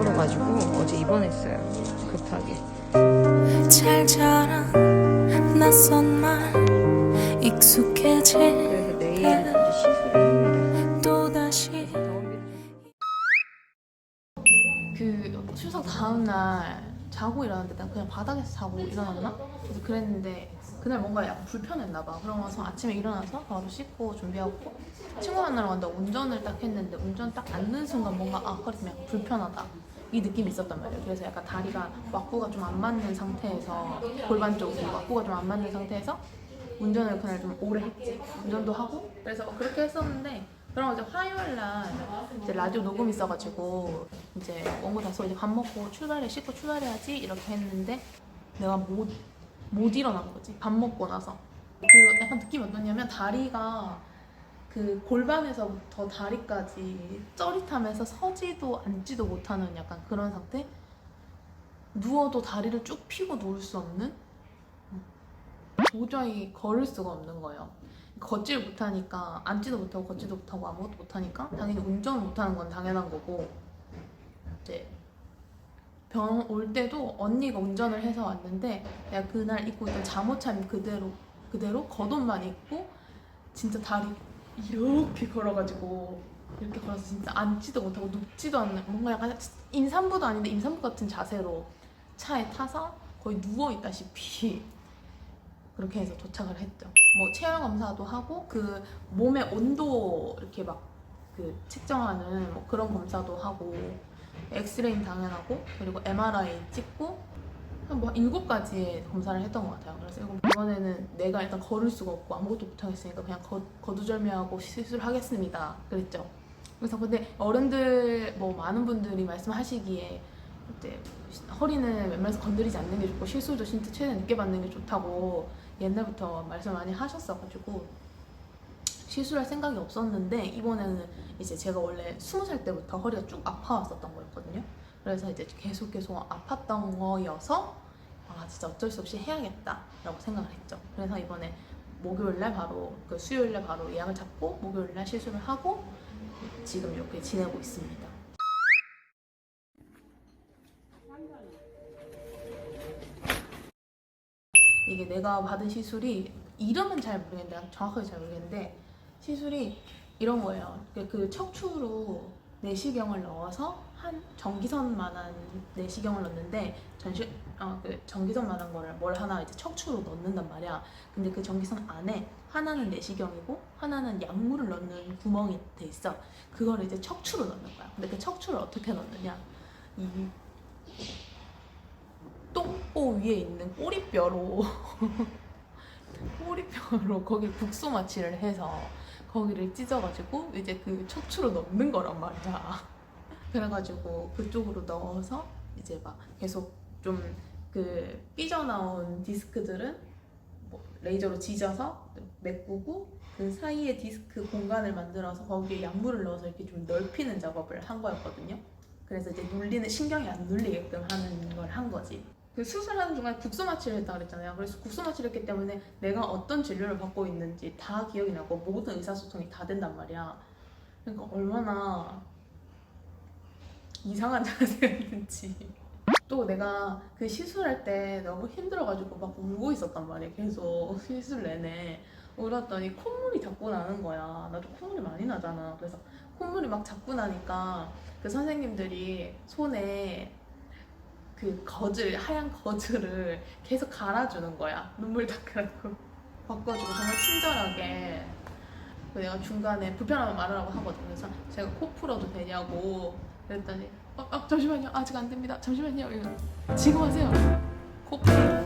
걸어가지고 어제 입원했어요. 급하게. 잘 자란 낯선 말 익숙해지 그래서 내일 시술을 또다시 그 추석 다음날 자고 일어났는데 난 그냥 바닥에서 자고 일어났나? 그래서 그랬는데 그날 뭔가 약간 불편했나 봐. 그러면서 아침에 일어나서 바로 씻고 준비하고 친구 만나러 간다 운전을 딱 했는데 운전 딱 앉는 순간 뭔가 아 그랬으면 약간 불편하다. 이 느낌이 있었단 말이에요. 그래서 약간 다리가 왁구가 좀 안 맞는 상태에서 골반 쪽이 왁구가 좀 안 맞는 상태에서 운전을 그날 좀 오래 했지. 운전도 하고 그래서 그렇게 했었는데 그럼 이제 화요일 날 이제 라디오 녹음 있어가지고 이제 원고 다서 이제 밥 먹고 출발해 씻고 출발해야지 이렇게 했는데 내가 못, 못 일어난 거지 밥 먹고 나서 그 약간 느낌이 어떠냐면 다리가 그 골반에서부터 다리까지 쩌릿하면서 서지도 앉지도 못하는 약간 그런 상태? 누워도 다리를 쭉 펴고 누울 수 없는? 도저히 걸을 수가 없는 거예요. 걷지를 못하니까 앉지도 못하고 걷지도 못하고 아무것도 못하니까 당연히 운전을 못하는 건 당연한 거고. 이제 병올 때도 언니가 운전을 해서 왔는데 내가 그날 입고 있던 잠옷 차림 그대로 그대로 겉옷만 입고 진짜 다리 이렇게 걸어가지고 이렇게 걸어서 진짜 앉지도 못하고 눕지도 않는 뭔가 약간 임산부도 아닌데 임산부 같은 자세로 차에 타서 거의 누워 있다시피 그렇게 해서 도착을 했죠. 뭐 체열 검사도 하고 그 몸의 온도 이렇게 막 그 측정하는 뭐 그런 검사도 하고 엑스레이 당연하고 그리고 MRI 찍고 한뭐 일곱 가지의 검사를 했던 것 같아요. 그래서 이번에는 내가 일단 걸을 수가 없고 아무것도 못 하겠으니까 그냥 거, 거두절미하고 시술하겠습니다. 그랬죠. 그래서 근데 어른들 뭐 많은 분들이 말씀하시기에 이제 허리는 웬만해서 건드리지 않는 게 좋고 시술도 진짜 최대한 늦게 받는 게 좋다고 옛날부터 말씀 많이 하셨어가지고 시술할 생각이 없었는데 이번에는 이제 제가 원래 스무 살 때부터 허리가 쭉 아파왔었던 거였거든요. 그래서 이제 계속 계속 아팠던 거여서 아 진짜 어쩔 수 없이 해야겠다라고 생각을 했죠. 그래서 이번에 목요일 날 바로 그 수요일 날 바로 예약을 잡고 목요일 날 시술을 하고 지금 이렇게 지내고 있습니다. 이게 내가 받은 시술이 이름은 잘 모르겠는데 정확하게 잘 모르겠는데 시술이 이런 거예요. 그- 그 척추로 내시경을 넣어서 한 전기선만한 내시경을 넣는데 전시 어 그 전기선만한 거를 뭘 하나 이제 척추로 넣는단 말이야. 근데 그 전기선 안에 하나는 내시경이고 하나는 약물을 넣는 구멍이 돼 있어. 그거를 이제 척추로 넣는 거야. 근데 그 척추를 어떻게 넣느냐? 이 똥꼬 위에 있는 꼬리뼈로 꼬리뼈로 거기 국소 마취를 해서 거기를 찢어가지고 이제 그 척추로 넣는 거란 말이야. 그래가지고 그쪽으로 넣어서 이제 막 계속 좀 그 삐져나온 디스크들은 뭐 레이저로 지져서 메꾸고 그 사이에 디스크 공간을 만들어서 거기에 약물을 넣어서 이렇게 좀 넓히는 작업을 한 거였거든요. 그래서 이제 눌리는 신경이 안 눌리게끔 하는 걸 한 거지. 그 수술하는 중간에 국소 마취를 했다 그랬잖아요. 그래서 국소 마취를 했기 때문에 내가 어떤 진료를 받고 있는지 다 기억이 나고 모든 의사소통이 다 된단 말이야. 그러니까 얼마나 이상한 자세였는지. 또 내가 그 시술할 때 너무 힘들어가지고 막 울고 있었단 말이야. 계속 시술 내내. 울었더니 콧물이 자꾸 나는 거야. 나도 콧물이 많이 나잖아. 그래서 콧물이 막 자꾸 나니까 그 선생님들이 손에 그 거즈 하얀 거즈를 계속 갈아주는 거야 눈물 닦으라고 바꿔주고 정말 친절하게 내가 중간에 불편하면 말하라고 하거든 그래서 제가 코 풀어도 되냐고 그랬더니 어, 어 잠시만요. 아직 안 됩니다. 잠시만요. 지금 하세요. 코풀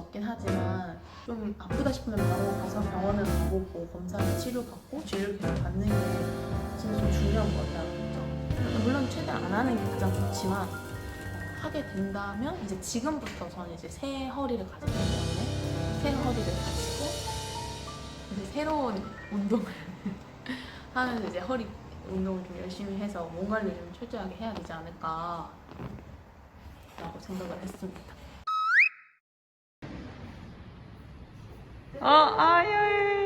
고 있긴 하지만 좀 아프다 싶으면 병원 가서 병원을 가보고 검사를 치료받고 치료를 계속 받는 게 진짜 좀 중요한 것 같아요. 물론 최대한 안 하는 게 가장 좋지만 어, 하게 된다면 이제 지금부터 저는 이제 새 허리를 가지기 때문에 새 허리를 가지고 이제 새로운 운동을 하면서 이제 허리 운동을 좀 열심히 해서 몸 관리를 좀 철저하게 해야 되지 않을까 라고 생각을 했습니다. 어, 아유.